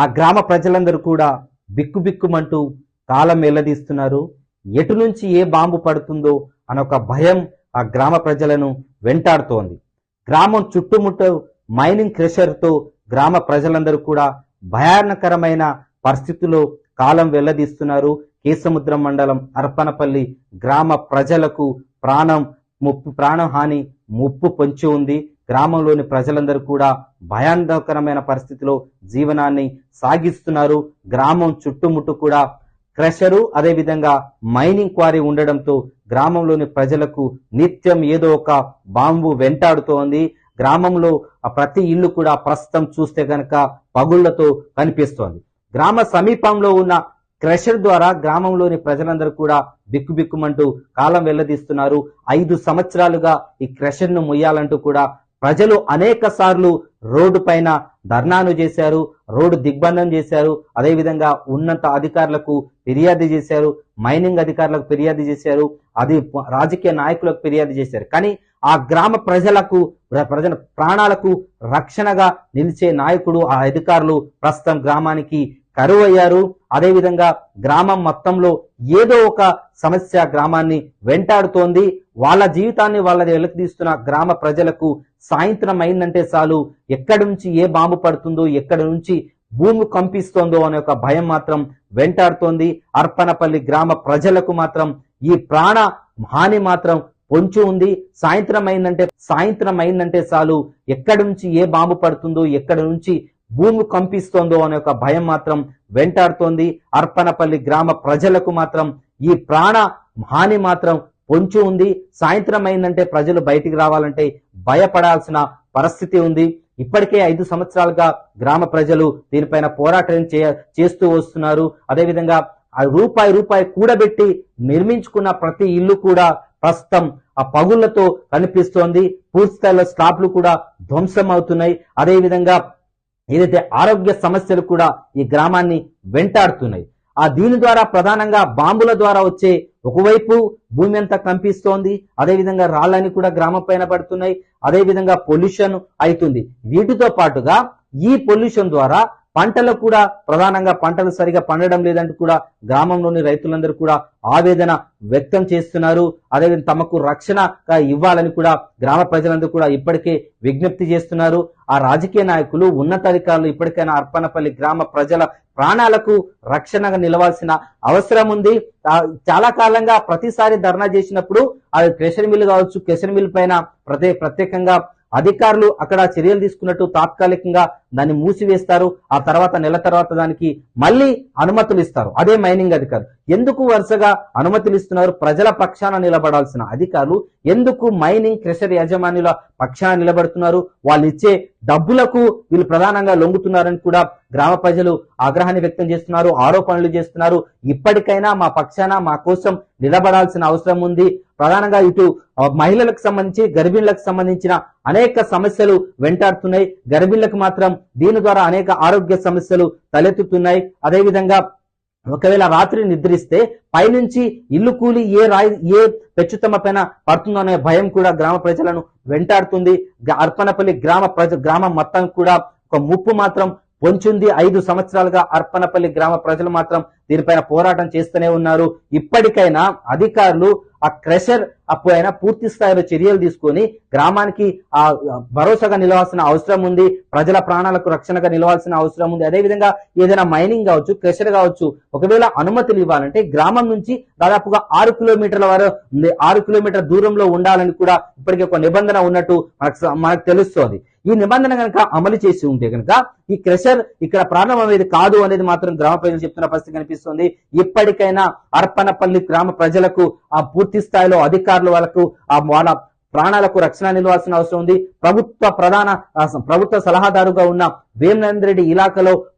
ఆ గ్రామ ప్రజలందరూ కూడా బిక్కుబిక్కుమంటూ కాలం వెల్లదీస్తున్నారు ఎటు నుంచి ఏ బాంబు పడుతుందో అనొక భయం ఆ గ్రామ ప్రజలను వెంటాడుతోంది. గ్రామం చుట్టుముట్టు మైనింగ్ క్రెషర్తో గ్రామ ప్రజలందరూ కూడా భయానకరమైన పరిస్థితుల్లో కాలం వెల్లదీస్తున్నారు కేసముద్రం మండలం అర్పణపల్లి గ్రామ ప్రజలకు ప్రాణం ముప్పు ప్రాణహాని ముప్పు పొంచి ఉంది. గ్రామంలోని ప్రజలందరూ కూడా భయాందకరమైన పరిస్థితిలో జీవనాన్ని సాగిస్తున్నారు. గ్రామం చుట్టుముట్టు కూడా క్రషరు అదేవిధంగా మైనింగ్ క్వారీ ఉండడంతో గ్రామంలోని ప్రజలకు నిత్యం ఏదో ఒక బాంబు వెంటాడుతోంది. గ్రామంలో ఆ ప్రతి ఇల్లు కూడా ప్రస్తుతం చూస్తే కనుక పగుళ్ళతో కనిపిస్తోంది. గ్రామ సమీపంలో ఉన్న క్రషర్ ద్వారా గ్రామంలోని ప్రజలందరూ కూడా బిక్కుబిక్కుమంటూ కాలం వెల్లదీస్తున్నారు. ఐదు సంవత్సరాలుగా ఈ క్రషర్ను మొయ్యాలంటూ కూడా ప్రజలు అనేక సార్లు రోడ్డు పైన ధర్నాను చేశారు రోడ్డు దిగ్బంధం చేశారు అదేవిధంగా ఉన్నత అధికారులకు ఫిర్యాదు చేశారు మైనింగ్ అధికారులకు ఫిర్యాదు చేశారు అది రాజకీయ నాయకులకు ఫిర్యాదు చేశారు. కానీ ఆ గ్రామ ప్రజలకు ప్రజల ప్రాణాలకు రక్షణగా నిలిచే నాయకుడు ఆ అధికారులు ప్రస్తుతం గ్రామానికి కరువు అయ్యారు. అదేవిధంగా గ్రామం మొత్తంలో ఏదో ఒక సమస్య గ్రామాన్ని వెంటాడుతోంది. వాళ్ళ జీవితాన్ని వాళ్ళది వెలకదీస్తున్న గ్రామ ప్రజలకు సాయంత్రం అయిందంటే చాలు. ఎక్కడి నుంచి ఏ బాంబు పడుతుందో ఎక్కడి నుంచి భూమి కంపిస్తోందో అనే ఒక భయం మాత్రం వెంటాడుతోంది. అర్పణపల్లి గ్రామ ప్రజలకు మాత్రం ఈ ప్రాణ హాని మాత్రం పొంచి ఉంది. సాయంత్రం అయిందంటే సాయంత్రం అయిందంటే చాలు. ఎక్కడి నుంచి ఏ బాంబు పడుతుందో ఎక్కడి నుంచి భూమి కంపిస్తోందో అనే ఒక భయం మాత్రం వెంటాడుతోంది. అర్పణపల్లి గ్రామ ప్రజలకు మాత్రం ఈ ప్రాణ హాని మాత్రం పొంచి ఉంది. సాయంత్రం అయిందంటే ప్రజలు బయటికి రావాలంటే భయపడాల్సిన పరిస్థితి ఉంది. ఇప్పటికే ఐదు సంవత్సరాలుగా గ్రామ ప్రజలు దీనిపైన పోరాటం చే- చేస్తూ వస్తున్నారు. అదేవిధంగా ఆ రూపాయి రూపాయి కూడబెట్టి నిర్మించుకున్న ప్రతి ఇల్లు కూడా ప్రస్తుతం ఆ పగుళ్ళతో కనిపిస్తోంది. పూర్తి స్థాయిలో స్లాబ్లు కూడా ధ్వంసం అవుతున్నాయి అదేవిధంగా ఏదైతే ఆరోగ్య సమస్యలు కూడా ఈ గ్రామాన్ని వెంటాడుతున్నాయి. ఆ దీని ద్వారా ప్రధానంగా బాంబుల ద్వారా వచ్చే ఒకవైపు భూమి అంతా కంపిస్తోంది అదేవిధంగా రాళ్ళని కూడా గ్రామం పైన పడుతున్నాయి అదేవిధంగా పొల్యూషన్ అవుతుంది. వీటితో పాటుగా ఈ పొల్యూషన్ ద్వారా పంటలు కూడా ప్రధానంగా పంటలు సరిగా పండడం లేదంటూ కూడా గ్రామంలోని రైతులందరూ కూడా ఆవేదన వ్యక్తం చేస్తున్నారు. అదేవిధంగా తమకు రక్షణ ఇవ్వాలని కూడా గ్రామ ప్రజలందరూ కూడా ఇప్పటికే విజ్ఞప్తి చేస్తున్నారు. ఆ రాజకీయ నాయకులు ఉన్నతాధికారులు ఇప్పటికైనా అర్పణపల్లి గ్రామ ప్రజల ప్రాణాలకు రక్షణగా నిలవాల్సిన అవసరం ఉంది. చాలా కాలంగా ప్రతిసారి ధర్నా చేసినప్పుడు అది క్రెషర్ మిల్లు కావచ్చు క్రెషర్ మిల్ పైన ప్రత్యేకంగా అధికారులు అక్కడ చర్యలు తీసుకున్నట్టు తాత్కాలికంగా దాన్ని మూసివేస్తారు. ఆ తర్వాత నెల తర్వాత దానికి మళ్ళీ అనుమతులు ఇస్తారు అదే మైనింగ్ అధికారులు. ఎందుకు వరుసగా అనుమతులు ఇస్తున్నారు ప్రజల పక్షాన నిలబడాల్సిన అధికారులు ఎందుకు మైనింగ్ క్రెషర్ యాజమాన్యుల పక్షాన నిలబడుతున్నారు? వాళ్ళు ఇచ్చే డబ్బులకు వీళ్ళు ప్రధానంగా లొంగుతున్నారని కూడా గ్రామ ప్రజలు ఆగ్రహాన్ని వ్యక్తం చేస్తున్నారు ఆరోపణలు చేస్తున్నారు. ఇప్పటికైనా మా పక్షాన మా కోసం నిలబడాల్సిన అవసరం ఉంది. ప్రధానంగా ఇటు మహిళలకు సంబంధించి గర్భిణులకు సంబంధించిన అనేక సమస్యలు వెంటాడుతున్నాయి. గర్భిణులకు మాత్రం దీని ద్వారా అనేక ఆరోగ్య సమస్యలు తలెత్తుతున్నాయి. అదేవిధంగా ఒకవేళ రాత్రి నిద్రిస్తే పైనుంచి ఇల్లు కూలి ఏ రాయి ఏ పెచ్చుతమ పైన పడుతుందనే భయం కూడా గ్రామ ప్రజలను వెంటాడుతుంది. అర్పణపల్లి గ్రామ ప్రజ గ్రామం మొత్తం కూడా ఒక ముప్పు మాత్రం పొంచుంది. ఐదు సంవత్సరాలుగా అర్పణపల్లి గ్రామ ప్రజలు మాత్రం దీనిపైన పోరాటం చేస్తూనే ఉన్నారు. ఇప్పటికైనా అధికారులు ఆ క్రెషర్ అప్పుడైన పూర్తి స్థాయిలో చర్యలు తీసుకొని గ్రామానికి ఆ భరోసాగా నిలవాల్సిన అవసరం ఉంది ప్రజల ప్రాణాలకు రక్షణగా నిలవాల్సిన అవసరం ఉంది. అదేవిధంగా ఏదైనా మైనింగ్ కావచ్చు క్రెషర్ కావచ్చు ఒకవేళ అనుమతులు ఇవ్వాలంటే గ్రామం నుంచి దాదాపుగా ఆరు కిలోమీటర్ల వరకు ఆరు కిలోమీటర్ దూరంలో ఉండాలని కూడా ఇప్పటికే ఒక నిబంధన ఉన్నట్టు మనకు మనకు తెలుస్తోంది. ఈ నిబంధన కనుక అమలు చేసి ఉంటే కనుక ఈ క్రెషర్ ఇక్కడ ప్రారంభమయ్యేది కాదు అనేది మాత్రం గ్రామ ప్రజలు చెప్తున్న పరిస్థితి కనిపిస్తుంది. ఇప్పటికైనా అర్పణపల్లి గ్రామ ప్రజలకు ఆ పూర్తి స్థాయిలో అధికారులు వాళ్ళకు ఆ వాళ్ళ ప్రాణాలకు రక్షణ నిలవాల్సిన అవసరం ఉంది. ప్రభుత్వ ప్రధాన ప్రభుత్వ సలహాదారుగా ఉన్న వేమనంద రెడ్డి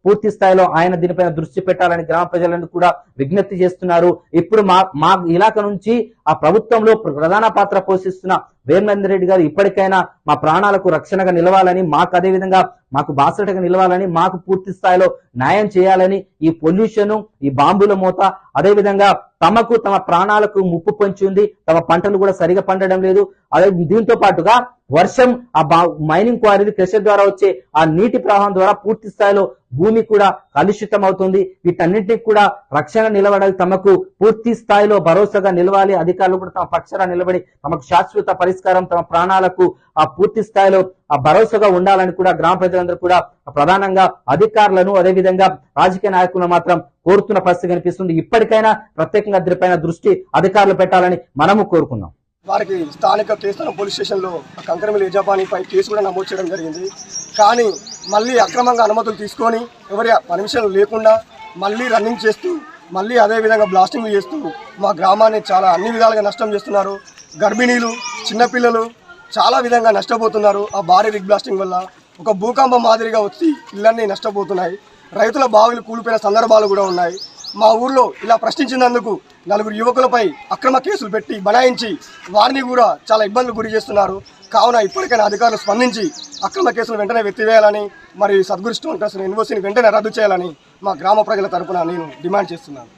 పూర్తి స్థాయిలో ఆయన దీనిపైన దృష్టి పెట్టాలని గ్రామ ప్రజలను కూడా విజ్ఞప్తి చేస్తున్నారు. ఇప్పుడు మా మా ఇలాక నుంచి ఆ ప్రభుత్వంలో ప్రధాన పాత్ర పోషిస్తున్న వేమనందరెడ్డి గారు ఇప్పటికైనా మా ప్రాణాలకు రక్షణగా నిలవాలని మాకు అదే విధంగా మాకు బాసటగా నిలవాలని మాకు పూర్తి స్థాయిలో న్యాయం చేయాలని ఈ పొల్యూషన్ ఈ బాంబుల మూత అదే విధంగా తమకు తమ ప్రాణాలకు ముప్పు పొంచి ఉంది తమ పంటలు కూడా సరిగా పండడం లేదు. అదే దీంతో పాటుగా వర్షం ఆ బా మైనింగ్ క్వారీ క్రెషర్ ద్వారా వచ్చే ఆ నీటి ప్రవాహం ద్వారా పూర్తి స్థాయిలో భూమి కూడా కలుషితం అవుతుంది. వీటన్నింటినీ కూడా రక్షణ నిలబడాలి. తమకు పూర్తి స్థాయిలో భరోసాగా నిలవాలి. అధికారులు కూడా తమ పక్షాన నిలబడి తమకు శాశ్వత పరిష్కారం తమ ప్రాణాలకు ఆ పూర్తి స్థాయిలో ఆ భరోసాగా ఉండాలని కూడా గ్రామ ప్రజలందరూ కూడా ప్రధానంగా అధికారులను అదేవిధంగా రాజకీయ నాయకులను మాత్రం కోరుతున్న పరిస్థితి కనిపిస్తుంది. ఇప్పటికైనా ప్రత్యేకంగా దీనిపైన దృష్టి అధికారులు పెట్టాలని మనము కోరుకున్నాం. వారికి స్థానిక కేసులను పోలీస్ స్టేషన్లో కంకరమిల్ యజమానిపై కేసు కూడా నమోదు చేయడం జరిగింది. కానీ మళ్ళీ అక్రమంగా అనుమతులు తీసుకొని ఎవరి పర్మిషన్ లేకుండా మళ్ళీ రన్నింగ్ చేస్తూ మళ్ళీ అదేవిధంగా బ్లాస్టింగ్ చేస్తూ మా గ్రామాన్ని చాలా అన్ని విధాలుగా నష్టం చేస్తున్నారు. గర్భిణీలు చిన్నపిల్లలు చాలా విధంగా నష్టపోతున్నారు. ఆ భారీ రిగ్ బ్లాస్టింగ్ వల్ల ఒక భూకంపం మాదిరిగా వచ్చి ఇళ్ళన్నీ నష్టపోతున్నాయి. రైతుల బావిలు కూలిపోయిన సందర్భాలు కూడా ఉన్నాయి. మా ఊర్లో ఇలా ప్రశ్నించినందుకు నలుగురు యువకులపై అక్రమ కేసులు పెట్టి బనాయించి వారిని కూడా చాలా ఇబ్బందులు గురి చేస్తున్నారు. కావున ఇప్పటికైనా అధికారులు స్పందించి అక్రమ కేసులు వెంటనే వెత్తివేయాలని మరి సద్గురు స్టోన్ ట్రస్ట్ యూనివర్సిటీని వెంటనే రద్దు చేయాలని మా గ్రామ ప్రజల తరపున నేను డిమాండ్ చేస్తున్నాను.